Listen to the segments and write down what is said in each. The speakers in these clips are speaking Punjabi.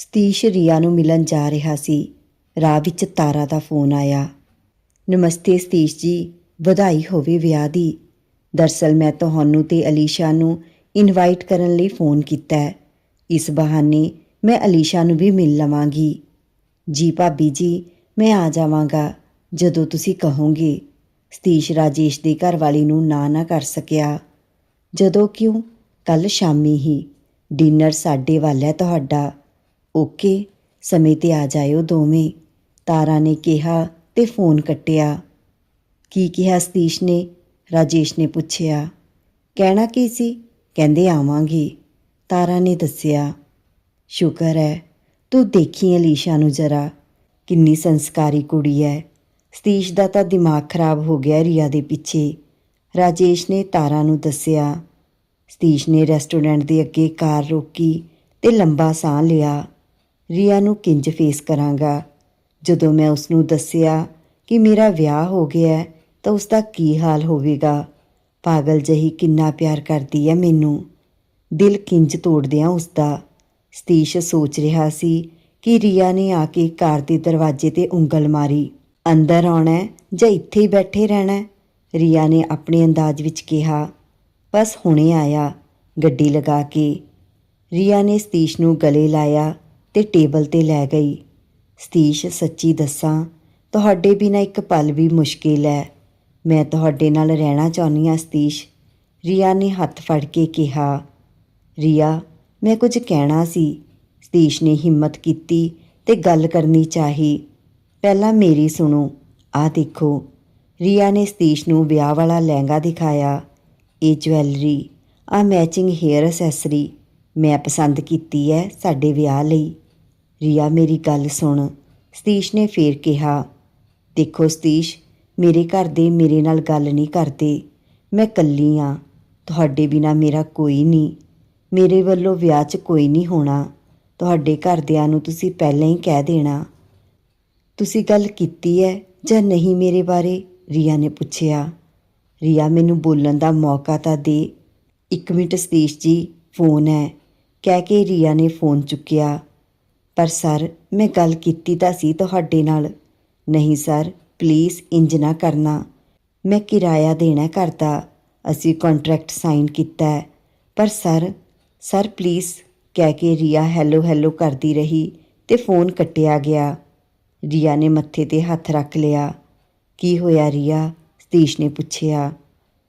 ਸਤੀਸ਼ ਰੀਆ ਨੂੰ ਮਿਲਣ ਜਾ ਰਿਹਾ ਸੀ। ਰਾਹ ਵਿੱਚ ਤਾਰਾ ਦਾ ਫੋਨ ਆਇਆ। ਨਮਸਤੇ ਸਤੀਸ਼ ਜੀ, ਵਧਾਈ ਹੋਵੇ ਵਿਆਹ ਦੀ। ਦਰਸਲ ਮੈਂ ਤੁਹਾਨੂੰ ਤੇ ਅਲੀਸ਼ਾ ਨੂੰ ਇਨਵਾਈਟ ਕਰਨ ਲਈ ਫੋਨ ਕੀਤਾ ਹੈ। ਇਸ ਬਹਾਨੇ ਮੈਂ ਅਲੀਸ਼ਾ ਨੂੰ ਵੀ ਮਿਲ ਲਵਾਂਗੀ। ਜੀ ਭਾਬੀ ਜੀ, ਮੈਂ ਆ ਜਾਵਾਂਗਾ, ਜਦੋਂ ਤੁਸੀਂ ਕਹੋਗੇ। ਸਤੀਸ਼ ਰਾਜੇਸ਼ ਦੀ ਘਰਵਾਲੀ ਨੂੰ ਨਾ ਨਾ ਕਰ ਸਕਿਆ। ਜਦੋਂ ਕਿਉਂ? ਕੱਲ ਸ਼ਾਮੀ ਹੀ। ਡਿਨਰ ਸਾਡੇ ਵੱਲ ਹੈ ਤੁਹਾਡਾ। ਓਕੇ, ਸਮੇਂ ਤੇ ਆ ਜਾਇਓ ਦੋਵੇਂ। ਤਾਰਾ ਨੇ ਕਿਹਾ ਤੇ ਫੋਨ ਕੱਟਿਆ। ਕੀ ਕਿਹਾ ਸਤੀਸ਼ ਨੇ? ਰਾਜੇਸ਼ ਨੇ ਪੁੱਛਿਆ। ਕਹਿਣਾ ਕੀ ਸੀ? ਕਹਿੰਦੇ ਆਵਾਂਗੇ। ਤਾਰਾ ਨੇ ਦੱਸਿਆ, ਸ਼ੁਕਰ ਹੈ ਤੂੰ ਦੇਖੀ ਅਲੀਸ਼ਾ ਨੂੰ ਜਰਾ। ਕਿੰਨੀ ਸੰਸਕਾਰੀ ਕੁੜੀ ਹੈ ਸਤੀਸ਼ ਦਾ ਤਾਂ ਦਿਮਾਗ ਖਰਾਬ ਹੋ ਗਿਆ ਰੀਆ ਦੇ ਪਿੱਛੇ। ਰਾਜੇਸ਼ ਨੇ ਤਾਰਾ ਨੂੰ ਦੱਸਿਆ, ਸਤੀਸ਼ ਨੇ ਰੈਸਟੋਰੈਂਟ ਦੇ ਅੱਗੇ ਕਾਰ ਰੋਕੀ ਤੇ ਲੰਬਾ ਸਾਹ ਲਿਆ। ਰੀਆ ਨੂੰ ਕਿੰਜ ਫੇਸ ਕਰਾਂਗਾ? ਜਦੋਂ ਮੈਂ ਉਸ ਨੂੰ ਦੱਸਿਆ ਕਿ ਮੇਰਾ ਵਿਆਹ ਹੋ ਗਿਆ ਤਾਂ ਉਸ ਦਾ ਕੀ ਹਾਲ ਹੋਵੇਗਾ? ਪਾਗਲ ਜਹੀ ਕਿੰਨਾ ਪਿਆਰ ਕਰਦੀ ਹੈ ਮੈਨੂੰ। ਦਿਲ ਕਿੰਜ ਤੋੜਦਿਆਂ ਉਸ ਦਾ ਸਤੀਸ਼ ਸੋਚ ਰਿਹਾ ਸੀ ਕਿ ਰੀਆ ਨੇ ਆ ਕੇ ਕਾਰ ਦੇ ਦਰਵਾਜ਼ੇ ਤੇ ਉਂਗਲ ਮਾਰੀ। ਅੰਦਰ ਆਉਣਾ ਜਾਂ ਇੱਥੇ ਹੀ ਬੈਠੇ ਰਹਿਣਾ ਰੀਆ ਨੇ ਆਪਣੇ ਅੰਦਾਜ਼ ਵਿੱਚ ਕਿਹਾ। ਬਸ ਹੁਣੇ ਆਇਆ, ਗੱਡੀ ਲਗਾ ਕੇ। ਰੀਆ ਨੇ ਸਤੀਸ਼ ਨੂੰ ਗਲੇ ਲਾਇਆ। ਤੇ ਟੇਬਲ ਤੇ ਲੈ ਗਈ। ਸਤੀਸ਼, ਸੱਚੀ ਦੱਸਾਂ, ਤੁਹਾਡੇ ਬਿਨਾ ਇੱਕ ਪਲ ਵੀ ਮੁਸ਼ਕਿਲ ਹੈ। ਮੈਂ ਤੁਹਾਡੇ ਨਾਲ ਰਹਿਣਾ ਚਾਹੁੰਦੀ ਹਾਂ, ਸਤੀਸ਼। ਰੀਆ ਨੇ ਹੱਥ ਫੜ ਕੇ ਕਿਹਾ। ਰੀਆ, ਮੈਂ ਕੁਝ ਕਹਿਣਾ ਸੀ। ਸਤੀਸ਼ ਨੇ ਹਿੰਮਤ ਕੀਤੀ ਤੇ ਗੱਲ ਕਰਨੀ ਚਾਹੀ। ਪਹਿਲਾਂ ਮੇਰੀ ਸੁਣੋ ਆ ਦੇਖੋ। ਰੀਆ ਨੇ ਸਤੀਸ਼ ਨੂੰ ਵਿਆਹ ਵਾਲਾ ਲਹਿੰਗਾ ਦਿਖਾਇਆ। ਇਹ ਜਵੈਲਰੀ ਆ ਮੈਚਿੰਗ ਹੇਅਰ ਅਸੈਸਰੀ ਮੈਂ ਪਸੰਦ ਕੀਤੀ ਹੈ ਸਾਡੇ ਵਿਆਹ ਲਈ। ਰੀਆ, ਮੇਰੀ ਗੱਲ ਸੁਣ। ਸਤੀਸ਼ ਨੇ ਫੇਰ ਕਿਹਾ, ਦੇਖੋ ਸਤੀਸ਼, ਮੇਰੇ ਘਰ ਦੇ ਮੇਰੇ ਨਾਲ ਗੱਲ ਨਹੀਂ ਕਰਦੇ। ਮੈਂ ਕੱਲੀ ਆ, ਤੁਹਾਡੇ ਬਿਨਾ ਮੇਰਾ ਕੋਈ ਨਹੀਂ। ਮੇਰੇ ਵੱਲੋਂ ਵਿਆਹ 'ਚ ਕੋਈ ਨਹੀਂ ਹੋਣਾ। ਤੁਹਾਡੇ ਘਰਦਿਆਂ ਨੂੰ ਤੁਸੀਂ ਪਹਿਲਾਂ ਹੀ ਕਹਿ ਦੇਣਾ। ਤੁਸੀਂ ਗੱਲ ਕੀਤੀ ਹੈ ਜਾਂ ਨਹੀਂ ਮੇਰੇ ਬਾਰੇ? ਰੀਆ ਨੇ ਪੁੱਛਿਆ। ਰੀਆ, ਮੈਨੂੰ ਬੋਲਣ ਦਾ ਮੌਕਾ ਤਾਂ ਦੇ। ਇੱਕ ਮਿੰਟ ਸਤੀਸ਼ ਜੀ, ਫੋਨ ਹੈ ਕਹਿ ਕੇ ਰੀਆ ਨੇ ਫੋਨ ਚੁੱਕਿਆ। ਪਰ ਸਰ, ਮੈਂ ਗੱਲ ਕੀਤੀ ਤਾਂ ਸੀ ਤੁਹਾਡੇ ਨਾਲ। ਨਹੀਂ ਸਰ ਪਲੀਜ਼ ਇੰਜ ਨਾ ਕਰਨਾ। ਮੈਂ ਕਿਰਾਇਆ ਦੇਣਾ ਘਰ ਦਾ ਅਸੀਂ ਕੰਟਰੈਕਟ ਸਾਈਨ ਕੀਤਾ। ਪਰ ਸਰ ਸਰ ਪਲੀਜ਼ ਕਹਿ ਕੇ ਰੀਆ ਹੈਲੋ ਹੈਲੋ ਕਰਦੀ ਰਹੀ ਤੇ ਫੋਨ ਕੱਟਿਆ ਗਿਆ। ਰੀਆ ਨੇ ਮੱਥੇ ਤੇ ਹੱਥ ਰੱਖ ਲਿਆ। ਕੀ ਹੋਇਆ ਰੀਆ? ਸਤੀਸ਼ ਨੇ ਪੁੱਛਿਆ।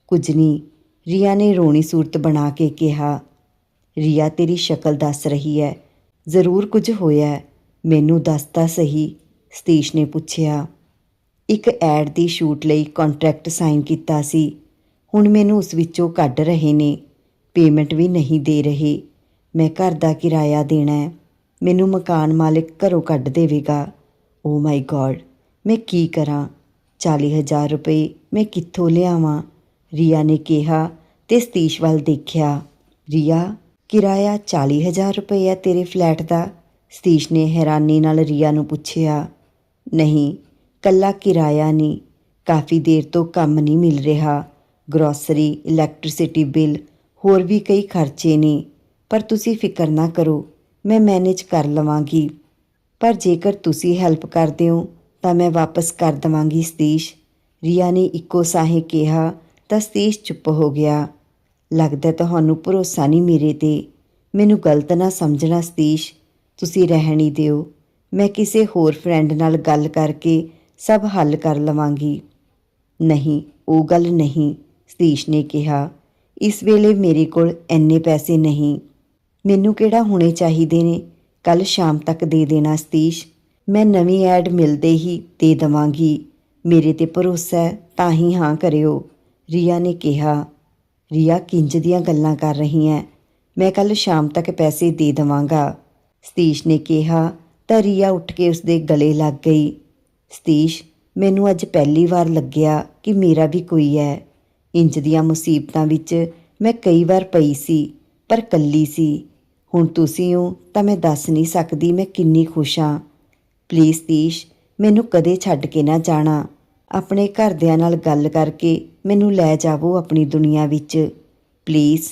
ਕੁਝ ਨਹੀਂ। ਰੀਆ ਨੇ ਰੋਣੀ ਸੂਰਤ ਬਣਾ ਕੇ ਕਿਹਾ। ਰੀਆ ਤੇਰੀ ਸ਼ਕਲ ਦੱਸ ਰਹੀ ਹੈ। ਜ਼ਰੂਰ ਕੁਝ ਹੋਇਆ ਮੈਨੂੰ ਦੱਸ ਤਾਂ ਸਹੀ, ਸਤੀਸ਼ ਨੇ ਪੁੱਛਿਆ। ਇੱਕ ਐਡ ਦੀ ਸ਼ੂਟ ਲਈ ਕੰਟਰੈਕਟ ਸਾਈਨ ਕੀਤਾ ਸੀ। ਹੁਣ ਮੈਨੂੰ ਉਸ ਵਿੱਚੋਂ ਕੱਢ ਰਹੇ ਨੇ। ਪੇਮੈਂਟ ਵੀ ਨਹੀਂ ਦੇ ਰਹੇ। ਮੈਂ ਘਰ ਦਾ ਕਿਰਾਇਆ ਦੇਣਾ ਹੈ। ਮੈਨੂੰ ਮਕਾਨ ਮਾਲਕ ਘਰੋਂ ਕੱਢ ਦੇਵੇਗਾ। ਓ ਮਾਈ ਗॉड ਮੈਂ ਕੀ ਕਰਾਂ? 40000 ਰੁਪਏ ਮੈਂ ਕਿੱਥੋਂ ਲਿਆਵਾਂ? ਰੀਆ ਨੇ ਕਿਹਾ ਤੇ ਸਤੀਸ਼ ਵੱਲ ਦੇਖਿਆ। ਰੀਆ ਕਿਰਾਇਆ 40000 ਰੁਪਏ ਹੈ ਤੇਰੇ ਫਲੈਟ ਦਾ। ਸਤੀਸ਼ ਨੇ ਹੈਰਾਨੀ ਨਾਲ ਰੀਆ ਨੂੰ ਪੁੱਛਿਆ, ਨਹੀਂ, ਕੱਲਾ ਕਿਰਾਇਆ ਨਹੀਂ, ਕਾਫੀ ਦੇਰ ਤੋਂ ਕੰਮ ਨਹੀਂ ਮਿਲ ਰਿਹਾ ਗਰੋਸਰੀ ਇਲੈਕਟ੍ਰਿਸਿਟੀ ਬਿੱਲ ਹੋਰ ਵੀ ਕਈ ਖਰਚੇ ਨੇ, ਪਰ ਤੁਸੀਂ ਫਿਕਰ ਨਾ ਕਰੋ, ਮੈਂ ਮੈਨੇਜ ਕਰ ਲਵਾਂਗੀ। ਪਰ ਜੇਕਰ ਤੁਸੀਂ ਹੈਲਪ ਕਰਦੇ ਹੋ, ਤਾਂ ਮੈਂ ਵਾਪਸ ਕਰ ਦਵਾਂਗੀ ਸਤੀਸ਼। ਰੀਆ ਨੇ ਇੱਕੋ ਸਾਹੇ ਕਿਹਾ, ਤਾਂ ਸਤੀਸ਼ ਚੁੱਪ ਹੋ ਗਿਆ। ਲੱਗਦਾ ਤੁਹਾਨੂੰ ਭਰੋਸਾ ਨਹੀਂ ਮੇਰੇ ਤੇ। ਮੈਨੂੰ ਗਲਤ ਨਾ ਸਮਝਣਾ ਸਤੀਸ਼, ਤੁਸੀਂ ਰਹਿਣੀ ਦਿਓ। ਮੈਂ ਕਿਸੇ ਹੋਰ ਫਰੈਂਡ ਨਾਲ ਗੱਲ ਕਰਕੇ ਸਭ ਹੱਲ ਕਰ ਲਵਾਂਗੀ। ਨਹੀਂ, ਉਹ ਗੱਲ ਨਹੀਂ, ਸਤੀਸ਼ ਨੇ ਕਿਹਾ। ਇਸ ਵੇਲੇ ਮੇਰੇ ਕੋਲ ਐਨੇ ਪੈਸੇ ਨਹੀਂ। ਮੈਨੂੰ ਕਿਹੜਾ ਹੋਣੇ ਚਾਹੀਦੇ ਨੇ? ਕੱਲ ਸ਼ਾਮ ਤੱਕ ਦੇ ਦੇਣਾ ਸਤੀਸ਼। ਮੈਂ ਨਵੀਂ ਐਡ ਮਿਲਦੇ ਹੀ ਦੇ ਦਵਾਂਗੀ। ਮੇਰੇ ਤੇ ਭਰੋਸਾ ਤਾਂ ਹੀ ਹਾਂ ਕਰਿਓ। ਰੀਆ ਨੇ ਕਿਹਾ। ਰੀਆ ਕਿੰਜ ਦੀਆਂ ਗੱਲਾਂ ਕਰ ਰਹੀ ਹੈ ਮੈਂ ਕੱਲ ਸ਼ਾਮ ਤੱਕ ਪੈਸੇ ਦੇ ਦਵਾਂਗਾ। ਸਤੀਸ਼ ਨੇ ਕਿਹਾ, ਤਾਂ ਰੀਆ ਉੱਠ ਕੇ ਉਸਦੇ ਗਲੇ ਲੱਗ ਗਈ। ਸਤੀਸ਼, ਮੈਨੂੰ ਅੱਜ ਪਹਿਲੀ ਵਾਰ ਲੱਗਿਆ ਕਿ ਮੇਰਾ ਵੀ ਕੋਈ ਹੈ ਇੰਜ ਦੀਆਂ ਮੁਸੀਬਤਾਂ ਵਿੱਚ ਮੈਂ ਕਈ ਵਾਰ ਪਈ ਸੀ, ਪਰ ਕੱਲੀ ਸੀ। ਹੁਣ ਤੁਸੀਂ ਹੋ, ਤਾਂ ਮੈਂ ਦੱਸ ਨਹੀਂ ਸਕਦੀ ਮੈਂ ਕਿੰਨੀ ਖੁਸ਼ ਹਾਂ ਪਲੀਜ਼ ਸਤੀਸ਼, ਮੈਨੂੰ ਕਦੇ ਛੱਡ ਕੇ ਨਾ ਜਾਣਾ। ਆਪਣੇ ਘਰਦਿਆਂ ਨਾਲ ਗੱਲ ਕਰਕੇ ਮੈਨੂੰ ਲੈ ਜਾਵੋ ਆਪਣੀ ਦੁਨੀਆ ਵਿੱਚ। ਪਲੀਜ਼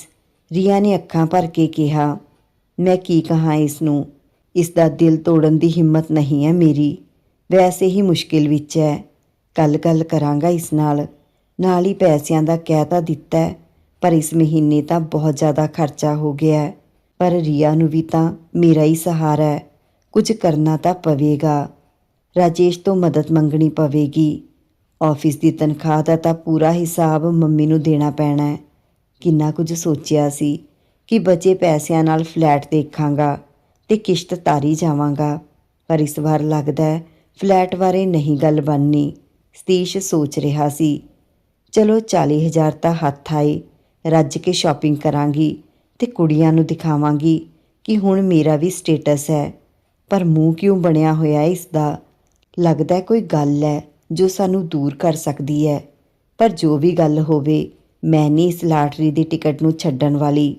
ਰੀਆ ਨੇ ਅੱਖਾਂ ਭਰ ਕੇ ਕਿਹਾ, ਮੈਂ ਕੀ ਕਹਾਂ ਇਸ ਨੂੰ ਇਸ ਦਾ ਦਿਲ ਤੋੜਨ ਦੀ ਹਿੰਮਤ ਨਹੀਂ ਹੈ ਮੇਰੀ। ਵੈਸੇ ਹੀ ਮੁਸ਼ਕਿਲ ਵਿੱਚ ਹੈ। ਕੱਲ ਗੱਲ ਕਰਾਂਗਾ ਇਸ ਨਾਲ। ਨਾਲ ਹੀ ਪੈਸਿਆਂ ਦਾ ਕਹਿ ਤਾਂ ਦਿੱਤਾ ਪਰ ਇਸ ਮਹੀਨੇ ਤਾਂ ਬਹੁਤ ਜ਼ਿਆਦਾ ਖਰਚਾ ਹੋ ਗਿਆ ਪਰ ਰੀਆ ਨੂੰ ਵੀ ਤਾਂ ਮੇਰਾ ਹੀ ਸਹਾਰਾ ਹੈ। ਕੁਝ ਕਰਨਾ ਤਾਂ ਪਵੇਗਾ। ਰਾਜੇਸ਼ ਤੋਂ ਮਦਦ ਮੰਗਣੀ ਪਵੇਗੀ। ਆਫਿਸ ਦੀ ਤਨਖਾਹ ਦਾ ਤਾਂ ਪੂਰਾ ਹਿਸਾਬ ਮੰਮੀ ਨੂੰ ਦੇਣਾ ਪੈਣਾ ਹੈ। ਕਿੰਨਾ ਕੁਝ ਸੋਚਿਆ ਸੀ ਕਿ ਬਚੇ ਪੈਸਿਆਂ ਨਾਲ ਫਲੈਟ ਦੇਖਾਂਗਾ ਤੇ ਕਿਸ਼ਤ ਤਾਰੀ ਜਾਵਾਂਗਾ, ਪਰ ਇਸ ਵਾਰ ਲੱਗਦਾ ਹੈ ਫਲੈਟ ਬਾਰੇ ਨਹੀਂ ਗੱਲ ਬਣਨੀ, ਸਤੀਸ਼ ਸੋਚ ਰਿਹਾ ਸੀ। ਚਲੋ 40000 ਤਾਂ ਹੱਥ ਆਏ, ਰੱਜ ਕੇ ਸ਼ਾਪਿੰਗ ਕਰਾਂਗੀ ਤੇ ਕੁੜੀਆਂ ਨੂੰ ਦਿਖਾਵਾਂਗੀ ਕਿ ਹੁਣ ਮੇਰਾ ਵੀ ਸਟੇਟਸ ਹੈ। ਪਰ ਮੂੰਹ ਕਿਉਂ ਬਣਿਆ ਹੋਇਆ ਇਸ ਦਾ? ਲੱਗਦਾ ਕੋਈ ਗੱਲ ਹੈ। ਜੋ ਸਾਨੂੰ ਦੂਰ ਕਰ ਸਕਦੀ ਹੈ। ਪਰ ਜੋ ਵੀ ਗੱਲ ਹੋਵੇ, ਮੈਂ ਨਹੀਂ ਇਸ ਲਾਟਰੀ ਦੀ ਟਿਕਟ ਨੂੰ ਛੱਡਣ ਵਾਲੀ।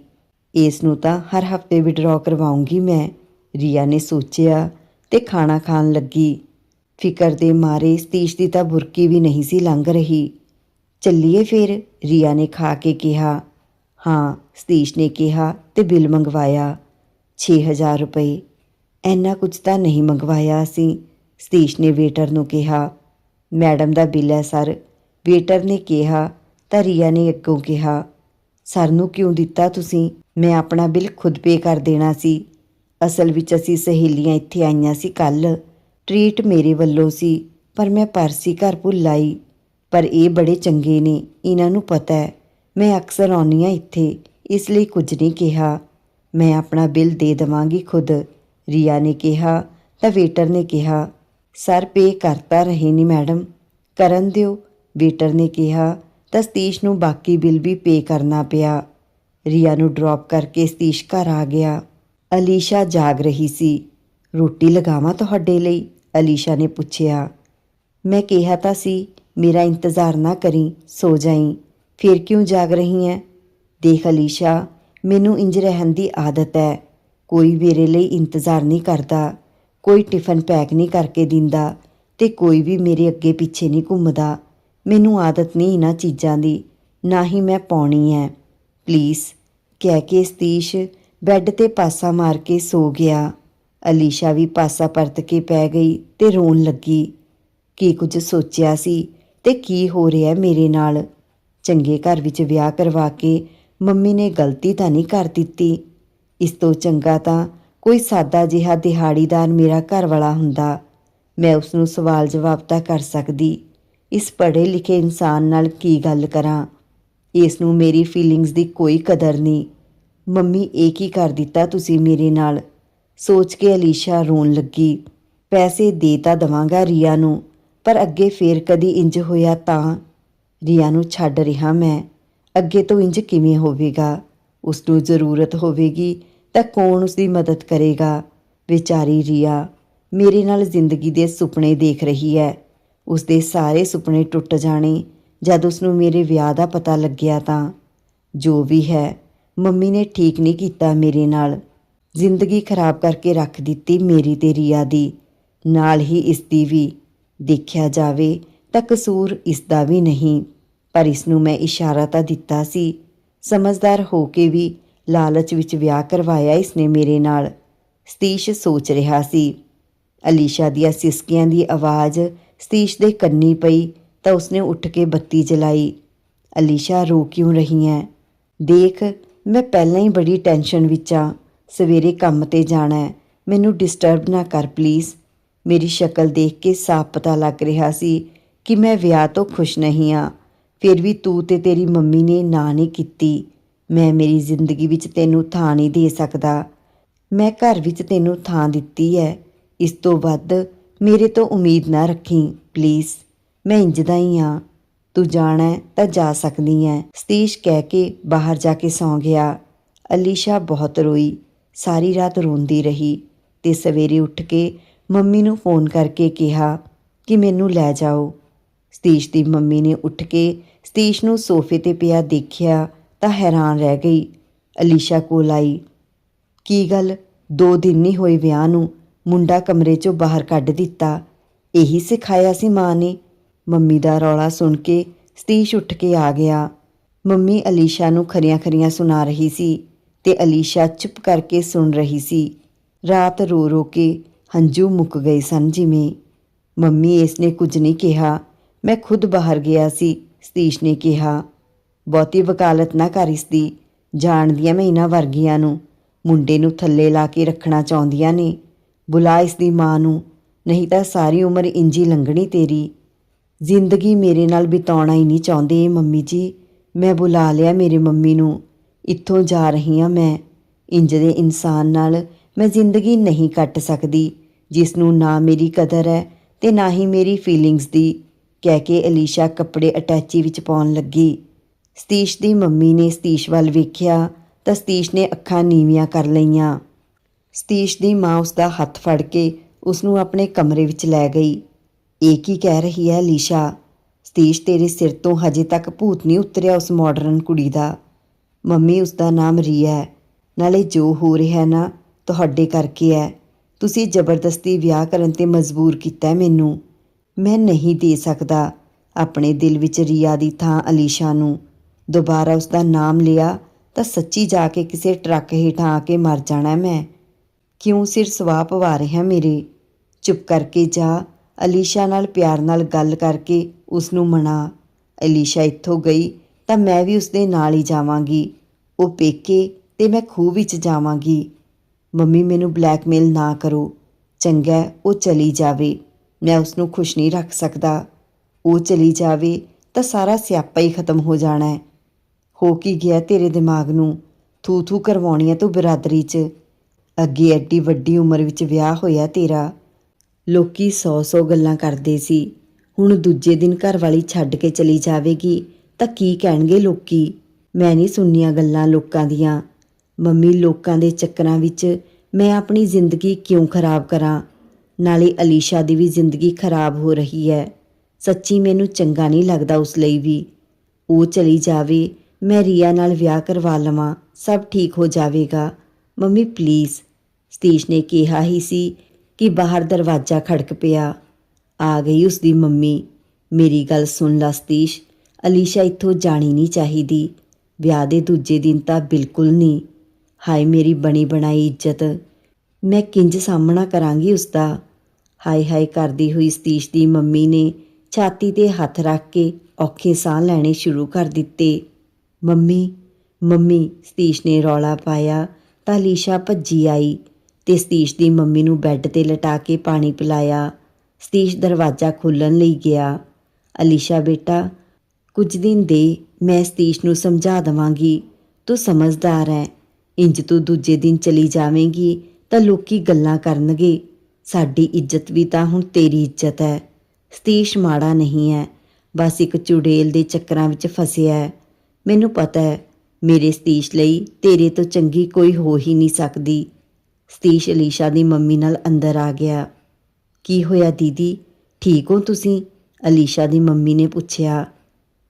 ਇਸ ਨੂੰ ਤਾਂ ਹਰ ਹਫ਼ਤੇ ਵਿਡਰਾਅ ਕਰਵਾਉਂਗੀ ਮੈਂ, ਰੀਆ ਨੇ ਸੋਚਿਆ ਤੇ ਖਾਣਾ ਖਾਣ ਲੱਗੀ। ਫਿਕਰ ਦੇ ਮਾਰੇ ਸਤੀਸ਼ ਦੀ ਤਾਂ ਬੁਰਕੀ ਵੀ ਨਹੀਂ ਸੀ ਲੰਘ ਰਹੀ। ਚੱਲੀਏ ਫਿਰ, ਰੀਆ ਨੇ ਖਾ ਕੇ ਕਿਹਾ। ਹਾਂ, ਸਤੀਸ਼ ਨੇ ਕਿਹਾ ਤੇ ਬਿੱਲ ਮੰਗਵਾਇਆ। 6000 ਰੁਪਏ। ਐਨਾ ਕੁਝ ਤਾਂ ਨਹੀਂ ਮੰਗਵਾਇਆ ਅਸੀਂ, ਸਤੀਸ਼ ਨੇ ਵੇਟਰ ਨੂੰ ਕਿਹਾ। ਮੈਡਮ ਦਾ ਬਿੱਲ ਹੈ, ਸਰ। ਵੇਟਰ ਨੇ ਕਿਹਾ ਤਾਂ ਰੀਆ ਨੇ ਅੱਗੋਂ ਕਿਹਾ, ਸਰ ਨੂੰ ਕਿਉਂ ਦਿੱਤਾ ਤੁਸੀਂ? ਮੈਂ ਆਪਣਾ ਬਿੱਲ ਖੁਦ ਪੇ ਕਰ ਦੇਣਾ ਸੀ। ਅਸਲ ਵਿੱਚ ਅਸੀਂ ਸਹੇਲੀਆਂ ਇੱਥੇ ਆਈਆਂ ਸੀ ਕੱਲ ਟ੍ਰੀਟ ਮੇਰੇ ਵੱਲੋਂ ਸੀ, ਪਰ ਮੈਂ ਪਰਸੀ ਘਰ ਭੁੱਲ ਆਈ ਪਰ ਇਹ ਬੜੇ ਚੰਗੇ ਨੇ, ਇਹਨਾਂ ਨੂੰ ਪਤਾ ਹੈ। ਮੈਂ ਅਕਸਰ ਆਉਂਦੀ ਹਾਂ ਇੱਥੇ, ਇਸ ਲਈ ਕੁਝ ਨਹੀਂ ਕਿਹਾ। ਮੈਂ ਆਪਣਾ ਬਿੱਲ ਦੇ ਦਵਾਂਗੀ ਖੁਦ। ਰੀਆ ਨੇ ਕਿਹਾ, ਤਾਂ ਵੇਟਰ ਨੇ ਕਿਹਾ ਸਰ ਪੇ ਕਰਤਾ ਰਹੇ ਨਹੀਂ ਮੈਡਮ। ਕਰਨ ਦਿਓ, ਵੇਟਰ ਨੇ ਕਿਹਾ। ਤਾਂ ਸਤੀਸ਼ ਨੂੰ ਬਾਕੀ ਬਿੱਲ ਵੀ ਪੇ ਕਰਨਾ ਪਿਆ। ਰੀਆ ਨੂੰ ਡ੍ਰੌਪ ਕਰਕੇ ਸਤੀਸ਼ ਘਰ ਆ ਗਿਆ। ਅਲੀਸ਼ਾ ਜਾਗ ਰਹੀ ਸੀ। ਰੋਟੀ ਲਗਾਵਾਂ ਤੁਹਾਡੇ ਲਈ? ਅਲੀਸ਼ਾ ਨੇ ਪੁੱਛਿਆ। ਮੈਂ ਕਿਹਾ ਤਾਂ ਸੀ, ਮੇਰਾ ਇੰਤਜ਼ਾਰ ਨਾ ਕਰੀ, ਸੋ ਜਾਈ। ਫਿਰ ਕਿਉਂ ਜਾਗ ਰਹੀ ਹੈ ਦੇਖ ਅਲੀਸ਼ਾ, ਮੈਨੂੰ ਇੰਜ ਰਹਿਣ ਦੀ ਆਦਤ ਹੈ ਕੋਈ ਮੇਰੇ ਲਈ ਇੰਤਜ਼ਾਰ ਨਹੀਂ ਕਰਦਾ। ਕੋਈ ਟਿਫਨ ਪੈਕ ਨਹੀਂ ਕਰਕੇ ਦਿੰਦਾ ਤੇ ਕੋਈ ਵੀ ਮੇਰੇ ਅੱਗੇ ਪਿੱਛੇ ਨਹੀਂ ਘੁੰਮਦਾ। ਮੈਨੂੰ ਆਦਤ ਨਹੀਂ ਇਹਨਾਂ ਚੀਜ਼ਾਂ ਦੀ, ਨਾ ਹੀ ਮੈਂ ਪਾਉਣੀ ਹੈ। ਪਲੀਜ਼, ਕਹਿ ਕੇ ਸਤੀਸ਼ ਬੈੱਡ ਤੇ ਪਾਸਾ ਮਾਰ ਕੇ ਸੋ ਗਿਆ। ਅਲੀਸ਼ਾ ਵੀ ਪਾਸਾ ਪਰਤ ਕੇ ਪੈ ਗਈ ਤੇ ਰੋਣ ਲੱਗੀ। ਕੀ ਕੁਝ ਸੋਚਿਆ ਸੀ ਤੇ ਕੀ ਹੋ ਰਿਹਾ ਮੇਰੇ ਨਾਲ? ਚੰਗੇ ਘਰ ਵਿੱਚ ਵਿਆਹ ਕਰਵਾ ਕੇ ਮੰਮੀ ਨੇ ਗਲਤੀ ਤਾਂ ਨਹੀਂ ਕਰ ਦਿੱਤੀ। ਇਸ ਤੋਂ ਚੰਗਾ ਤਾਂ ਕੋਈ ਸਾਦਾ ਜਿਹਾ ਦਿਹਾੜੀਦਾਰ ਮੇਰਾ ਘਰ ਵਾਲਾ ਹੁੰਦਾ, ਮੈਂ ਉਸ ਨੂੰ ਸਵਾਲ ਜਵਾਬ ਤਾਂ ਕਰ ਸਕਦੀ। ਇਸ ਪੜ੍ਹੇ ਲਿਖੇ ਇਨਸਾਨ ਨਾਲ ਕੀ ਗੱਲ ਕਰਾਂ? ਇਸ ਨੂੰ ਮੇਰੀ ਫੀਲਿੰਗਸ ਦੀ ਕੋਈ ਕਦਰ ਨਹੀਂ। ਮੰਮੀ, ਇਹ ਕੀ ਕਰ ਦਿੱਤਾ ਤੁਸੀਂ ਮੇਰੇ ਨਾਲ? ਸੋਚ ਕੇ ਅਲੀਸ਼ਾ ਰੋਣ ਲੱਗੀ। ਪੈਸੇ ਦੇ ਤਾਂ ਦਵਾਂਗਾ ਰੀਆ ਨੂੰ, ਪਰ ਅੱਗੇ ਫੇਰ ਕਦੀ ਇੰਜ ਹੋਇਆ ਤਾਂ? ਰੀਆ ਨੂੰ ਛੱਡ ਰਿਹਾ ਮੈਂ। ਅੱਗੇ ਤੋਂ ਇੰਜ ਕਿਵੇਂ ਹੋਵੇਗਾ? ਉਸ ਨੂੰ ਜ਼ਰੂਰਤ ਹੋਵੇਗੀ। ਤਾਂ ਕੌਣ ਉਸ ਦੀ ਮਦਦ ਕਰੇਗਾ? ਵਿਚਾਰੀ ਰੀਆ, ਮੇਰੇ ਨਾਲ ਜ਼ਿੰਦਗੀ ਦੇ ਸੁਪਨੇ ਦੇਖ ਰਹੀ ਹੈ। ਉਸ ਦੇ ਸਾਰੇ ਸੁਪਨੇ ਟੁੱਟ ਜਾਣੇ, ਜਦ ਉਸ ਨੂੰ ਮੇਰੇ ਵਿਆਹ ਦਾ ਪਤਾ ਲੱਗਿਆ ਤਾਂ। ਜੋ ਵੀ ਹੈ, ਮੰਮੀ ਨੇ ਠੀਕ ਨਹੀਂ ਕੀਤਾ ਮੇਰੇ ਨਾਲ। ਜ਼ਿੰਦਗੀ ਖਰਾਬ ਕਰਕੇ ਰੱਖ ਦਿੱਤੀ ਮੇਰੀ ਤੇ ਰੀਆ ਦੀ। ਨਾਲ ਹੀ ਇਸ ਦੀ ਵੀ। ਦੇਖਿਆ ਜਾਵੇ ਤਾਂ ਕਸੂਰ ਇਸ ਦਾ ਵੀ ਨਹੀਂ, ਪਰ ਇਸ ਨੂੰ ਮੈਂ ਇਸ਼ਾਰਾ ਤਾਂ ਦਿੱਤਾ ਸੀ। ਸਮਝਦਾਰ ਹੋ ਕੇ ਵੀ ਲਾਲਚ ਵਿੱਚ ਵਿਆਹ ਕਰਵਾਇਆ ਇਸਨੇ ਮੇਰੇ ਨਾਲ। ਸਤੀਸ਼ ਸੋਚ ਰਿਹਾ ਸੀ। ਅਲੀਸ਼ਾ ਦੀਆਂ ਸਿਸਕੀਆਂ ਦੀ ਆਵਾਜ਼ ਸਤੀਸ਼ ਦੇ ਕੰਨੀ ਪਈ ਤਾਂ ਉਸਨੇ ਉੱਠ ਕੇ ਬੱਤੀ ਜਲਾਈ। ਅਲੀਸ਼ਾ, ਰੋ ਕਿਉਂ ਰਹੀ ਹੈ ਦੇਖ, ਮੈਂ ਪਹਿਲਾਂ ਹੀ ਬੜੀ ਟੈਨਸ਼ਨ ਵਿੱਚ ਆ। ਸਵੇਰੇ ਕੰਮ ਤੇ ਜਾਣਾ ਹੈ ਮੈਨੂੰ ਡਿਸਟਰਬ ਨਾ ਕਰ, ਪਲੀਜ਼। ਮੇਰੀ ਸ਼ਕਲ ਦੇਖ ਕੇ ਸਾਫ਼ ਪਤਾ ਲੱਗ ਰਿਹਾ ਸੀ ਕਿ ਮੈਂ ਵਿਆਹ ਤੋਂ ਖੁਸ਼ ਨਹੀਂ ਆ। ਫਿਰ ਵੀ ਤੂੰ ਤੇ ਤੇਰੀ ਮੰਮੀ ਨੇ ਨਾ ਨਹੀਂ ਕੀਤੀ। ਮੈਂ ਮੇਰੀ ਜ਼ਿੰਦਗੀ ਵਿੱਚ ਤੈਨੂੰ ਥਾਂ ਨਹੀਂ ਦੇ ਸਕਦਾ। ਮੈਂ ਘਰ ਵਿੱਚ ਤੈਨੂੰ ਥਾਂ ਦਿੱਤੀ ਹੈ। ਇਸ ਤੋਂ ਵੱਧ ਮੇਰੇ ਤੋਂ ਉਮੀਦ ਨਾ ਰੱਖੀ ਪਲੀਜ਼ ਮੈਂ ਇੰਜਦਾ ਹੀ ਆ ਤੂੰ ਜਾਣਾ ਤਾਂ ਜਾ ਸਕਦੀ ਹੈ। ਸਤੀਸ਼ ਕਹਿ ਕੇ ਬਾਹਰ ਜਾ ਕੇ ਸੌਂ ਗਿਆ। ਅਲੀਸ਼ਾ ਬਹੁਤ ਰੋਈ। ਸਾਰੀ ਰਾਤ ਰੋਂਦੀ ਰਹੀ ਤੇ ਸਵੇਰੇ ਉੱਠ ਕੇ ਮੰਮੀ ਨੂੰ ਫੋਨ ਕਰਕੇ ਕਿਹਾ ਕਿ ਮੈਨੂੰ ਲੈ ਜਾਓ। ਸਤੀਸ਼ ਦੀ ਮੰਮੀ ਨੇ ਉੱਠ ਕੇ ਸਤੀਸ਼ ਨੂੰ ਸੋਫੇ ਤੇ ਪਿਆ ਦੇਖਿਆ। ਤਾਂ ਹੈਰਾਨ ਰਹਿ ਗਈ। ਅਲੀਸ਼ਾ ਕੋਲ ਆਈ। ਕੀ ਗੱਲ? ਦੋ ਦਿਨ ਨਹੀਂ ਹੋਏ ਵਿਆਹ ਨੂੰ। ਮੁੰਡਾ ਕਮਰੇ 'ਚੋਂ ਬਾਹਰ ਕੱਢ ਦਿੱਤਾ। ਇਹੀ ਸਿਖਾਇਆ ਸੀ ਮਾਂ ਨੇ। ਮੰਮੀ ਦਾ ਰੌਲਾ ਸੁਣ ਕੇ ਸਤੀਸ਼ ਉੱਠ ਕੇ ਆ ਗਿਆ। ਮੰਮੀ ਅਲੀਸ਼ਾ ਨੂੰ ਖਰੀਆਂ ਖਰੀਆਂ ਸੁਣਾ ਰਹੀ ਸੀ ਤੇ ਅਲੀਸ਼ਾ ਚੁੱਪ ਕਰਕੇ ਸੁਣ ਰਹੀ ਸੀ। ਰਾਤ ਰੋ ਰੋ ਕੇ ਹੰਝੂ ਮੁੱਕ ਗਏ ਸਨ ਜਿਵੇਂ। ਮੰਮੀ ਇਸ ਨੇ ਕੁਝ ਨਹੀਂ ਕਿਹਾ। ਮੈਂ ਖੁਦ ਬਾਹਰ ਗਿਆ ਸੀ, ਸਤੀਸ਼ ਨੇ ਕਿਹਾ। ਬਹੁਤੀ ਵਕਾਲਤ ਨਾ ਕਰ ਇਸ ਦੀ ਜਾਣਦੀ ਆ ਮੈਂ ਇਹਨਾਂ ਵਰਗੀਆਂ ਨੂੰ ਮੁੰਡੇ ਨੂੰ ਥੱਲੇ ਲਾ ਕੇ ਰੱਖਣਾ ਚਾਹੁੰਦੀਆਂ ਨੇ। ਬੁਲਾ ਇਸ ਦੀ ਮਾਂ ਨੂੰ, ਨਹੀਂ ਤਾਂ ਸਾਰੀ ਉਮਰ ਇੰਜੀ ਲੰਘਣੀ ਤੇਰੀ। ਜ਼ਿੰਦਗੀ ਮੇਰੇ ਨਾਲ ਬਿਤਾਉਣਾ ਹੀ ਨਹੀਂ ਚਾਹੁੰਦੇ ਮੰਮੀ ਜੀ। ਮੈਂ ਬੁਲਾ ਲਿਆ ਮੇਰੇ ਮੰਮੀ ਨੂੰ। ਇੱਥੋਂ ਜਾ ਰਹੀ ਹਾਂ ਮੈਂ। ਇੰਜ ਦੇ ਇਨਸਾਨ ਨਾਲ ਮੈਂ ਜ਼ਿੰਦਗੀ ਨਹੀਂ ਕੱਟ ਸਕਦੀ, ਜਿਸ ਨੂੰ ਨਾ ਮੇਰੀ ਕਦਰ ਹੈ ਤੇ ਨਾ ਹੀ ਮੇਰੀ ਫੀਲਿੰਗਸ ਦੀ। ਕਹਿ ਕੇ ਅਲੀਸ਼ਾ ਕੱਪੜੇ ਅਟੈਚੀ ਵਿੱਚ ਪਾਉਣ ਲੱਗੀ। ਸਤੀਸ਼ ਦੀ ਮੰਮੀ ਨੇ ਸਤੀਸ਼ ਵੱਲ ਵੇਖਿਆ ਤਾਂ ਸਤੀਸ਼ ਨੇ ਅੱਖਾਂ ਨੀਵੀਆਂ ਕਰ ਲਈਆਂ। ਸਤੀਸ਼ ਦੀ ਮਾਂ ਉਸ ਦਾ ਹੱਥ ਫੜ ਕੇ ਉਸ ਨੂੰ ਆਪਣੇ ਕਮਰੇ ਵਿੱਚ ਲੈ ਗਈ। ਇਹ ਕੀ ਕਹਿ ਰਹੀ ਹੈ ਲੀਸ਼ਾ? ਸਤੀਸ਼ ਤੇਰੇ ਸਿਰ ਤੋਂ ਹਜੇ ਤੱਕ ਭੂਤ ਨਹੀਂ ਉਤਰਿਆ ਉਸ ਮਾਡਰਨ ਕੁੜੀ ਦਾ। ਮੰਮੀ ਉਸ ਦਾ ਨਾਮ ਰੀਆ ਹੈ। ਨਾਲੇ ਜੋ ਹੋ ਰਿਹਾ ਨਾ ਤੁਹਾਡੇ ਕਰਕੇ ਹੈ। ਤੁਸੀਂ ਜ਼ਬਰਦਸਤੀ ਵਿਆਹ ਕਰਨ ਤੇ ਮਜਬੂਰ ਕੀਤਾ ਮੈਨੂੰ। ਮੈਂ ਨਹੀਂ ਦੇ ਸਕਦਾ। ਆਪਣੇ ਦਿਲ ਵਿੱਚ ਰੀਆ ਦੀ ਥਾਂ ਅਲੀਸ਼ਾ ਨੂੰ। ਦੁਬਾਰਾ ਉਸ ਦਾ ਨਾਮ ਲਿਆ ਤਾਂ ਸੱਚੀ ਜਾ ਕੇ ਕਿਸੇ ਟਰੱਕ ਹੇਠਾਂ ਆ ਕੇ ਮਰ ਜਾਣਾ ਮੈਂ। ਕਿਉਂ ਸਿਰ ਸਵਾਹ ਪਵਾ ਰਿਹਾ ਮੇਰੇ? ਚੁੱਪ ਕਰਕੇ ਜਾ, ਅਲੀਸ਼ਾ ਨਾਲ ਪਿਆਰ ਨਾਲ ਗੱਲ ਕਰਕੇ ਉਸ ਨੂੰ ਮਨਾ। ਅਲੀਸ਼ਾ ਇੱਥੋਂ ਗਈ ਤਾਂ ਮੈਂ ਵੀ ਉਸ ਦੇ ਨਾਲ ਹੀ ਜਾਵਾਂਗੀ। ਉਹ ਪੇਕੇ ਤੇ ਮੈਂ ਖੂਹ ਵਿੱਚ ਜਾਵਾਂਗੀ। ਮੰਮੀ ਮੈਨੂੰ ਬਲੈਕਮੇਲ ਨਾ ਕਰੋ। ਚੰਗਾ ਉਹ ਚਲੀ ਜਾਵੇ। ਮੈਂ ਉਸ ਨੂੰ ਖੁਸ਼ ਨਹੀਂ ਰੱਖ ਸਕਦਾ। ਉਹ ਚਲੀ ਜਾਵੇ ਤਾਂ ਸਾਰਾ ਸਿਆਪਾ ਹੀ ਖਤਮ ਹੋ ਜਾਣਾ ਹੈ। ਹੋ ਕੀ ਗਿਆ ਤੇਰੇ ਦਿਮਾਗ ਨੂੰ? ਥੂ ਥੂ ਕਰਵਾਉਣੀ ਹੈ ਤੂੰ ਬਰਾਦਰੀ 'ਚ। ਅੱਗੇ ਐਡੀ ਵੱਡੀ ਉਮਰ ਵਿੱਚ ਵਿਆਹ ਹੋਇਆ ਤੇਰਾ। ਲੋਕੀ ਸੌ ਸੌ ਗੱਲਾਂ ਕਰਦੇ ਸੀ। ਹੁਣ ਦੂਜੇ ਦਿਨ ਘਰ ਵਾਲੀ ਛੱਡ ਕੇ ਚਲੀ ਜਾਵੇਗੀ, ਤਾਂ ਕੀ ਕਹਿਣਗੇ ਲੋਕੀ? ਮੈਂ ਨਹੀਂ ਸੁਣਨੀਆਂ ਗੱਲਾਂ ਲੋਕਾਂ ਦੀਆਂ। ਮੰਮੀ ਲੋਕਾਂ ਦੇ ਚੱਕਰਾਂ ਵਿੱਚ ਮੈਂ ਆਪਣੀ ਜ਼ਿੰਦਗੀ ਕਿਉਂ ਖਰਾਬ ਕਰਾਂ? ਨਾਲੇ ਅਲੀਸ਼ਾ ਦੀ ਵੀ ਜ਼ਿੰਦਗੀ ਖਰਾਬ ਹੋ ਰਹੀ ਹੈ। ਸੱਚੀ ਮੈਨੂੰ ਚੰਗਾ ਨਹੀਂ ਲੱਗਦਾ ਉਸ ਲਈ ਵੀ। ਉਹ ਚਲੀ ਜਾਵੇ ਮੈਂ ਰੀਆ ਨਾਲ ਵਿਆਹ ਕਰਵਾ ਲਵਾਂ, ਸਭ ਠੀਕ ਹੋ ਜਾਵੇਗਾ। ਮੰਮੀ ਪਲੀਜ਼ ਸਤੀਸ਼ ਨੇ ਕਿਹਾ ਹੀ ਸੀ ਕਿ ਬਾਹਰ ਦਰਵਾਜ਼ਾ ਖੜਕ ਪਿਆ। ਆ ਗਈ ਉਸ ਦੀ ਮੰਮੀ। ਮੇਰੀ ਗੱਲ ਸੁਣ ਲਾ ਸਤੀਸ਼, ਅਲੀਸ਼ਾ ਇੱਥੋਂ ਜਾਣੀ ਨਹੀਂ ਚਾਹੀਦੀ। ਵਿਆਹ ਦੇ ਦੂਜੇ ਦਿਨ ਤਾਂ ਬਿਲਕੁਲ ਨਹੀਂ। ਹਾਏ, ਮੇਰੀ ਬਣੀ ਬਣਾਈ ਇੱਜ਼ਤ। ਮੈਂ ਕਿੰਜ ਸਾਹਮਣਾ ਕਰਾਂਗੀ ਉਸ ਦਾ ਹਾਏ ਹਾਏ, ਕਰਦੀ ਹੋਈ ਸਤੀਸ਼ ਦੀ ਮੰਮੀ ਨੇ ਛਾਤੀ ਤੇ ਹੱਥ ਰੱਖ ਕੇ ਔਖੇ ਸਾਹ ਲੈਣੇ ਸ਼ੁਰੂ ਕਰ ਦਿੱਤੇ। ਮੰਮੀ ਮੰਮੀ, ਸਤੀਸ਼ ਨੇ ਰੌਲਾ ਪਾਇਆ ਤਾਂ ਲੀਸ਼ਾ ਭੱਜੀ ਆਈ ਤੇ ਸਤੀਸ਼ ਦੀ ਮੰਮੀ ਨੂੰ ਬੈੱਡ ਤੇ ਲਟਾ ਕੇ ਪਾਣੀ ਪਿਲਾਇਆ। ਸਤੀਸ਼ ਦਰਵਾਜ਼ਾ ਖੋਲ੍ਹਣ ਲਈ ਗਿਆ। ਅਲੀਸ਼ਾ, ਬੇਟਾ, ਕੁਝ ਦਿਨ ਦੇ, ਮੈਂ ਸਤੀਸ਼ ਨੂੰ ਸਮਝਾ ਦਵਾਂਗੀ। ਤੂੰ ਸਮਝਦਾਰ ਹੈ ਇੰਜ ਤੂੰ ਦੂਜੇ ਦਿਨ ਚਲੀ ਜਾਵੇਂਗੀ ਤਾਂ ਲੋਕੀ ਗੱਲਾਂ ਕਰਨਗੇ। ਸਾਡੀ ਇੱਜ਼ਤ ਵੀ ਤਾਂ ਹੁਣ ਤੇਰੀ ਇੱਜ਼ਤ ਹੈ ਸਤੀਸ਼ ਮਾੜਾ ਨਹੀਂ ਹੈ ਬਸ ਇੱਕ ਚੁੜੇਲ ਦੇ ਚੱਕਰਾਂ ਵਿੱਚ ਫਸਿਆ ਹੈ ਮੈਨੂੰ ਪਤਾ ਹੈ, ਮੇਰੇ ਸਤੀਸ਼ ਲਈ ਤੇਰੇ ਤੋਂ ਚੰਗੀ ਕੋਈ ਹੋ ਹੀ ਨਹੀਂ ਸਕਦੀ। ਸਤੀਸ਼ ਅਲੀਸ਼ਾ ਦੀ ਮੰਮੀ ਨਾਲ ਅੰਦਰ ਆ ਗਿਆ। ਕੀ ਹੋਇਆ ਦੀਦੀ? ਠੀਕ ਹੋ ਤੁਸੀਂ? ਅਲੀਸ਼ਾ ਦੀ ਮੰਮੀ ਨੇ ਪੁੱਛਿਆ।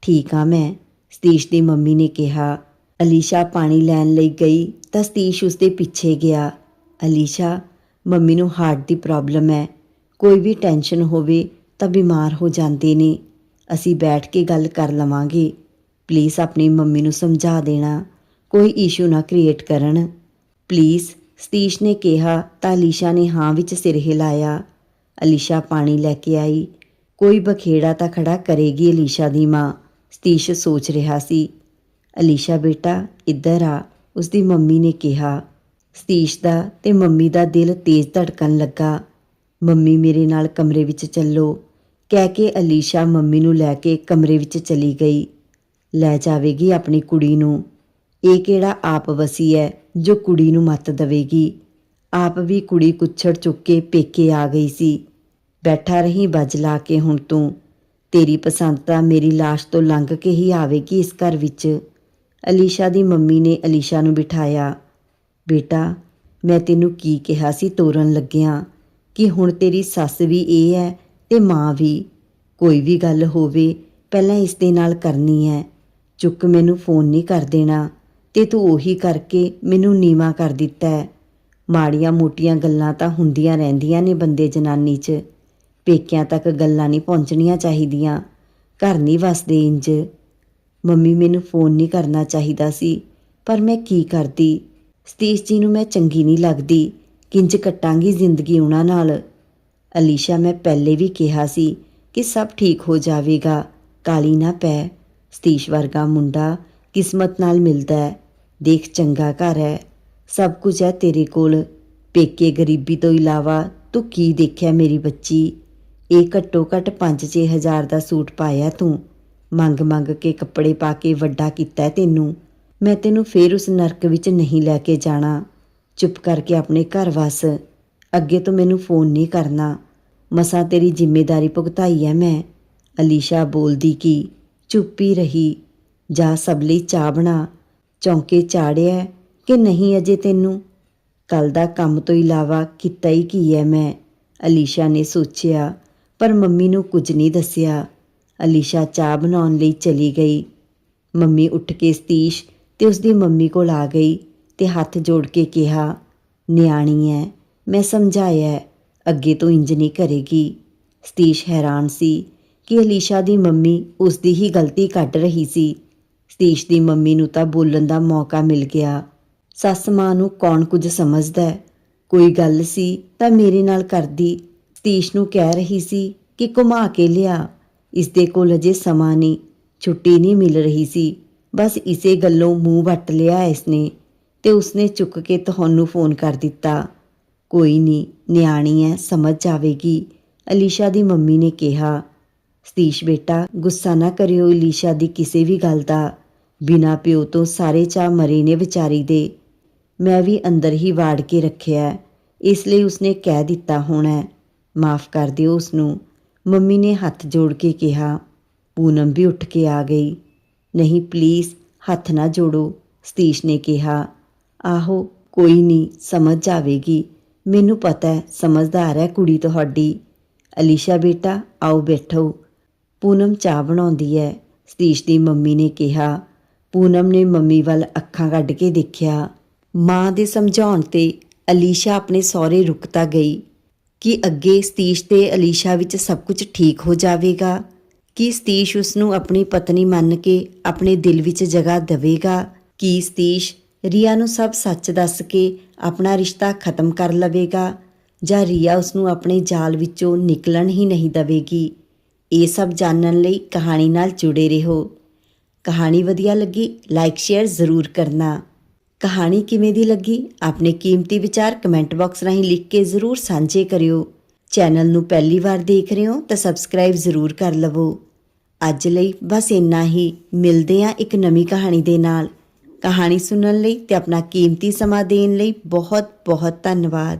ਠੀਕ ਆ ਮੈਂ, ਸਤੀਸ਼ ਦੀ ਮੰਮੀ ਨੇ ਕਿਹਾ। ਅਲੀਸ਼ਾ ਪਾਣੀ ਲੈਣ ਲਈ ਗਈ ਤਾਂ ਸਤੀਸ਼ ਉਸਦੇ ਪਿੱਛੇ ਗਿਆ। ਅਲੀਸ਼ਾ, ਮੰਮੀ ਨੂੰ ਹਾਰਟ ਦੀ ਪ੍ਰੋਬਲਮ ਹੈ। ਕੋਈ ਵੀ ਟੈਨਸ਼ਨ ਹੋਵੇ ਤਾਂ ਬਿਮਾਰ ਹੋ ਜਾਂਦੇ ਨੇ। ਅਸੀਂ ਬੈਠ ਕੇ ਗੱਲ ਕਰ ਲਵਾਂਗੇ। ਪਲੀਜ਼ ਆਪਣੀ ਮੰਮੀ ਨੂੰ ਸਮਝਾ ਦੇਣਾ। ਕੋਈ ਇਸ਼ੂ ਨਾ ਕ੍ਰੀਏਟ ਕਰਨ। ਪਲੀਜ਼ ਸਤੀਸ਼ ਨੇ ਕਿਹਾ ਤਾਂ ਅਲੀਸ਼ਾ ਨੇ ਹਾਂ ਵਿੱਚ ਸਿਰ ਹਿਲਾਇਆ। ਅਲੀਸ਼ਾ ਪਾਣੀ ਲੈ ਕੇ ਆਈ। ਕੋਈ ਬਖੇੜਾ ਤਾਂ ਖੜਾ ਕਰੇਗੀ ਅਲੀਸ਼ਾ ਦੀ ਮਾਂ, ਸਤੀਸ਼ ਸੋਚ ਰਿਹਾ ਸੀ। ਅਲੀਸ਼ਾ, ਬੇਟਾ, ਇੱਧਰ ਆ, ਉਸਦੀ ਮੰਮੀ ਨੇ ਕਿਹਾ। ਸਤੀਸ਼ ਦਾ ਤੇ ਮੰਮੀ ਦਾ ਦਿਲ ਤੇਜ਼ ਧੜਕਣ ਲੱਗਾ। ਮੰਮੀ ਮੇਰੇ ਨਾਲ ਕਮਰੇ ਵਿੱਚ ਚੱਲੋ। ਕਹਿ ਕੇ ਅਲੀਸ਼ਾ ਮੰਮੀ ਨੂੰ ਲੈ ਕੇ ਕਮਰੇ ਵਿੱਚ ਚਲੀ ਗਈ। ਲੈ ਜਾਵੇਗੀ ਆਪਣੀ ਕੁੜੀ ਨੂੰ। ਇਹ ਕਿਹੜਾ ਆਪ ਵਸੀ ਹੈ ਜੋ ਕੁੜੀ ਨੂੰ ਮੱਤ ਦੇਵੇਗੀ? ਆਪ ਵੀ ਕੁੜੀ ਕੁੱਛੜ ਚੁੱਕ ਕੇ ਪੇਕੇ ਆ ਗਈ ਸੀ। ਬੈਠਾ ਰਹੀ ਬੱਜ ਲਾ ਕੇ ਹੁਣ ਤੂੰ। ਤੇਰੀ ਪਸੰਦ ਤਾਂ ਮੇਰੀ ਲਾਸ਼ ਤੋਂ ਲੰਘ ਕੇ ਹੀ ਆਵੇਗੀ ਇਸ ਘਰ ਵਿੱਚ। ਅਲੀਸ਼ਾ ਦੀ ਮੰਮੀ ਨੇ ਅਲੀਸ਼ਾ ਨੂੰ ਬਿਠਾਇਆ। ਬੇਟਾ, ਮੈਂ ਤੈਨੂੰ ਕੀ ਕਿਹਾ ਸੀ ਤੋਰਨ ਲੱਗਿਆਂ? ਕਿ ਹੁਣ ਤੇਰੀ ਸੱਸ ਵੀ ਇਹ ਹੈ ਤੇ ਮਾਂ ਵੀ। ਕੋਈ ਵੀ ਗੱਲ ਹੋਵੇ, ਪਹਿਲਾਂ ਇਸ ਦੇ ਨਾਲ ਕਰਨੀ ਹੈ। ਚੁੱਕ ਮੈਨੂੰ ਫੋਨ ਨਹੀਂ ਕਰ ਦੇਣਾ ਤੇ ਤੂੰ ਉਹੀ ਕਰਕੇ ਮੈਨੂੰ ਨੀਵਾ ਕਰ ਦਿੱਤਾ ਹੈ। ਮਾੜੀਆਂ ਮੋਟੀਆਂ ਗੱਲਾਂ ਤਾਂ ਹੁੰਦੀਆਂ ਰਹਿੰਦੀਆਂ ਨੇ ਬੰਦੇ ਜਨਾਨੀ 'ਚ। ਪੇਕਿਆਂ ਤੱਕ ਗੱਲਾਂ ਨਹੀਂ ਪਹੁੰਚਣੀਆਂ ਚਾਹੀਦੀਆਂ। ਘਰ ਨਹੀਂ ਵਸਦੇ ਇੰਜ। ਮੰਮੀ ਮੈਨੂੰ ਫੋਨ ਨਹੀਂ ਕਰਨਾ ਚਾਹੀਦਾ ਸੀ, ਪਰ ਮੈਂ ਕੀ ਕਰਦੀ? ਸਤੀਸ਼ ਜੀ ਨੂੰ ਮੈਂ ਚੰਗੀ ਨਹੀਂ ਲੱਗਦੀ। ਕਿੰਜ ਕੱਟਾਂਗੀ ਜ਼ਿੰਦਗੀ ਉਹਨਾਂ ਨਾਲ? ਅਲੀਸ਼ਾ ਮੈਂ ਪਹਿਲੇ ਵੀ ਕਿਹਾ ਸੀ ਕਿ ਸਭ ਠੀਕ ਹੋ ਜਾਵੇਗਾ। ਕਾਲੀ ਨਾ ਪੈ। ਸਤੀਸ਼ ਵਰਗਾ ਮੁੰਡਾ ਕਿਸਮਤ ਨਾਲ ਮਿਲਦਾ ਹੈ। ਦੇਖ ਚੰਗਾ ਘਰ ਹੈ। ਸਭ ਕੁਝ ਹੈ ਤੇਰੇ ਕੋਲ। ਪੇਕੇ ਗਰੀਬੀ ਤੋਂ ਇਲਾਵਾ ਤੂੰ ਕੀ ਦੇਖਿਆ ਮੇਰੀ ਬੱਚੀ? ਇਹ ਘੱਟੋ ਘੱਟ 5-6 ਹਜ਼ਾਰ ਦਾ ਸੂਟ ਪਾਇਆ ਤੂੰ। ਮੰਗ ਮੰਗ ਕੇ ਕੱਪੜੇ ਪਾ ਕੇ ਵੱਡਾ ਕੀਤਾ ਤੈਨੂੰ। ਮੈਂ ਤੈਨੂੰ ਫੇਰ ਉਸ ਨਰਕ ਵਿੱਚ ਨਹੀਂ ਲੈ ਕੇ ਜਾਣਾ। ਚੁੱਪ ਕਰਕੇ ਆਪਣੇ ਘਰ ਵਸ। ਅੱਗੇ ਤੋਂ ਮੈਨੂੰ ਫੋਨ ਨਹੀਂ ਕਰਨਾ। ਮਸਾਂ ਤੇਰੀ ਜ਼ਿੰਮੇਵਾਰੀ ਭੁਗਤਾਈ ਹੈ ਮੈਂ। ਅਲੀਸ਼ਾ ਬੋਲਦੀ ਕੀ ਚੁੱਪ ਹੀ ਰਹੀ। ਜਾ ਸਭ ਲਈ ਚਾਹ ਬਣਾ। ਚੌਂਕੇ ਚਾੜਿਆ ਕਿ ਨਹੀਂ ਅਜੇ ਤੈਨੂੰ? ਕੱਲ ਦਾ ਕੰਮ ਤੋਂ ਇਲਾਵਾ ਕੀਤਾ ਹੀ ਕੀ ਹੈ ਮੈਂ? ਅਲੀਸ਼ਾ ਨੇ ਸੋਚਿਆ, ਪਰ ਮੰਮੀ ਨੂੰ ਕੁਝ ਨਹੀਂ ਦੱਸਿਆ। ਅਲੀਸ਼ਾ ਚਾਹ ਬਣਾਉਣ ਲਈ ਚਲੀ ਗਈ। ਮੰਮੀ ਉੱਠ ਕੇ ਸਤੀਸ਼ ਤੇ ਉਸਦੀ ਮੰਮੀ ਕੋਲ ਆ ਗਈ ਤੇ ਹੱਥ ਜੋੜ ਕੇ ਕਿਹਾ, ਨਿਆਣੀ ਹੈ ਮੈਂ ਸਮਝਾਇਆ, ਅੱਗੇ ਤੋਂ ਇੰਜ ਨਹੀਂ ਕਰੇਗੀ। ਸਤੀਸ਼ ਹੈਰਾਨ ਸੀ ਕਿ ਅਲੀਸ਼ਾ ਦੀ ਮੰਮੀ ਉਸ ਦੀ ਹੀ ਗਲਤੀ ਕੱਢ ਰਹੀ ਸੀ। ਸਤੀਸ਼ ਦੀ ਮੰਮੀ ਨੂੰ ਤਾਂ ਬੋਲਣ ਦਾ ਮੌਕਾ ਮਿਲ ਗਿਆ। ਸੱਸ ਮਾਂ ਨੂੰ ਕੌਣ ਕੁਝ ਸਮਝਦਾ ਹੈ? ਕੋਈ ਗੱਲ ਸੀ ਤਾਂ ਮੇਰੇ ਨਾਲ ਕਰਦੀ। ਸਤੀਸ਼ ਨੂੰ ਕਹਿ ਰਹੀ ਸੀ ਕਿ ਘੁਮਾ ਕੇ ਲਿਆ। ਇਸ ਦੇ ਕੋਲ ਅਜੇ ਸਮਾਂ ਨਹੀਂ, ਛੁੱਟੀ ਨਹੀਂ ਮਿਲ ਰਹੀ ਸੀ। ਬਸ ਇਸੇ ਗੱਲੋਂ ਮੂੰਹ ਵੱਟ ਲਿਆ ਇਸਨੇ ਤੇ ਉਸਨੇ ਚੁੱਕ ਕੇ ਤੁਹਾਨੂੰ ਫੋਨ ਕਰ ਦਿੱਤਾ। ਕੋਈ ਨਹੀਂ, ਨਿਆਣੀ ਹੈ ਸਮਝ ਜਾਵੇਗੀ, ਅਲੀਸ਼ਾ ਦੀ ਮੰਮੀ ਨੇ ਕਿਹਾ। ਸਤੀਸ਼ ਬੇਟਾ, ਗੁੱਸਾ ਨਾ ਕਰਿਓ ਇਲੀਸ਼ਾ ਦੀ ਕਿਸੇ ਵੀ ਗੱਲ ਦਾ। ਬਿਨਾ ਪਿਓ ਤੋਂ ਸਾਰੇ ਚਾਹ ਮਰੇ ਨੇ ਵਿਚਾਰੀ ਦੇ। ਮੈਂ ਵੀ ਅੰਦਰ ਹੀ ਵਾੜ ਕੇ ਰੱਖਿਆ। ਇਸ ਲਈ ਉਸਨੇ ਕਹਿ ਦਿੱਤਾ ਹੋਣਾ ਮਾਫ ਕਰ ਦਿਓ ਉਸ ਨੂੰ ਮੰਮੀ ਨੇ ਹੱਥ ਜੋੜ ਕੇ ਕਿਹਾ। ਪੂਨਮ ਵੀ ਉੱਠ ਕੇ ਆ ਗਈ। ਨਹੀਂ, ਪਲੀਜ਼ ਹੱਥ ਨਾ ਜੋੜੋ, ਸਤੀਸ਼ ਨੇ ਕਿਹਾ। ਆਹੋ, ਕੋਈ ਨਹੀਂ, ਸਮਝ ਜਾਵੇਗੀ। ਮੈਨੂੰ ਪਤਾ ਹੈ, ਸਮਝਦਾਰ ਹੈ ਕੁੜੀ ਤੁਹਾਡੀ। ਅਲੀਸ਼ਾ ਬੇਟਾ, ਆਓ ਬੈਠੋ। ਪੂਨਮ ਚਾਹ ਬਣਾਉਂਦੀ ਹੈ ਸਤੀਸ਼ ਦੀ ਮੰਮੀ ਨੇ ਕਿਹਾ, ਪੂਨਮ ਨੇ ਮੰਮੀ ਵੱਲ ਅੱਖਾਂ ਕੱਢ ਕੇ ਦੇਖਿਆ। ਮਾਂ ਦੇ ਸਮਝਾਉਣ ਤੇ ਅਲੀਸ਼ਾ ਆਪਣੇ ਸਹੁਰੇ ਰੁਕਤਾ ਗਈ ਕਿ ਅੱਗੇ ਸਤੀਸ਼ ਤੇ ਅਲੀਸ਼ਾ ਵਿੱਚ ਸਭ ਕੁਝ ਠੀਕ ਹੋ ਜਾਵੇਗਾ, ਕਿ ਸਤੀਸ਼ ਉਸ ਨੂੰ ਆਪਣੀ ਪਤਨੀ ਮੰਨ ਕੇ ਆਪਣੇ ਦਿਲ ਵਿੱਚ ਜਗ੍ਹਾ ਦੇਵੇਗਾ, ਕਿ ਸਤੀਸ਼ ਰੀਆ ਨੂੰ ਸਭ ਸੱਚ ਦੱਸ ਕੇ ਆਪਣਾ ਰਿਸ਼ਤਾ ਖਤਮ ਕਰ ਲਵੇਗਾ ਜਾਂ ਰੀਆ ਉਸ ਨੂੰ ਆਪਣੇ ਜਾਲ ਵਿੱਚੋਂ ਨਿਕਲਣ ਹੀ ਨਹੀਂ ਦੇਵੇਗੀ। ਇਹ ਸਭ ਜਾਣਨ ਲਈ ਕਹਾਣੀ ਨਾਲ ਜੁੜੇ ਰਹੋ। ਕਹਾਣੀ ਵਧੀਆ ਲੱਗੀ ਲਾਈਕ ਸ਼ੇਅਰ ਜ਼ਰੂਰ ਕਰਨਾ। ਕਹਾਣੀ ਕਿਵੇਂ ਦੀ ਲੱਗੀ, ਆਪਣੇ ਕੀਮਤੀ ਵਿਚਾਰ ਕਮੈਂਟ ਬਾਕਸ ਰਾਹੀਂ ਲਿਖ ਕੇ ਜ਼ਰੂਰ ਸਾਂਝੇ ਕਰਿਓ। ਚੈਨਲ ਨੂੰ ਪਹਿਲੀ ਵਾਰ ਦੇਖ ਰਹੇ ਹੋ ਤਾਂ ਸਬਸਕ੍ਰਾਈਬ ਜ਼ਰੂਰ ਕਰ ਲਵੋ। ਅੱਜ ਲਈ ਬਸ ਇੰਨਾ ਹੀ। ਮਿਲਦੇ ਹਾਂ ਇੱਕ ਨਵੀਂ ਕਹਾਣੀ ਦੇ ਨਾਲ। ਕਹਾਣੀ ਸੁਣਨ ਲਈ ਤੇ ਆਪਣਾ ਕੀਮਤੀ ਸਮਾਂ ਦੇਣ ਲਈ ਬਹੁਤ ਬਹੁਤ ਧੰਨਵਾਦ।